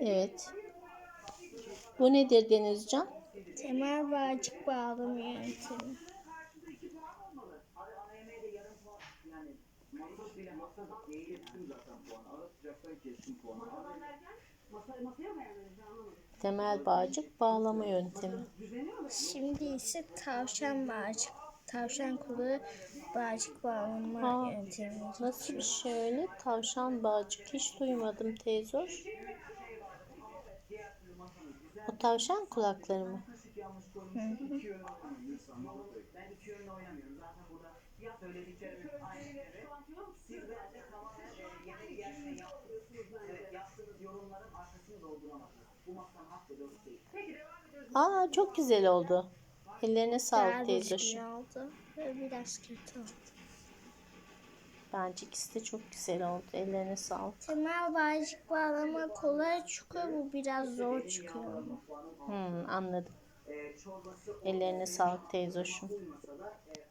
Evet. Bu nedir Denizcan? Temel bağcık bağlama yöntemi. Temel bağcık bağlama yöntemi. Şimdi ise tavşan bağcık. Tavşan kulağı bağcık bağlama Ha, yöntemi. Nasıl bir şey öyle? Tavşan bağcık hiç duymadım teyzoş. O tavşan kulakları mı? Aa çok güzel oldu. Ellerine sağlık teyzoş. düzgün oldu. Biraz kötü oldu. Bence ikisi de çok güzel oldu. Ellerine sağlık. Temel bağcık bağlama kolay çıkıyor. Bu biraz zor çıkıyor. Hmm, anladım. Ellerine sağlık teyzoşum.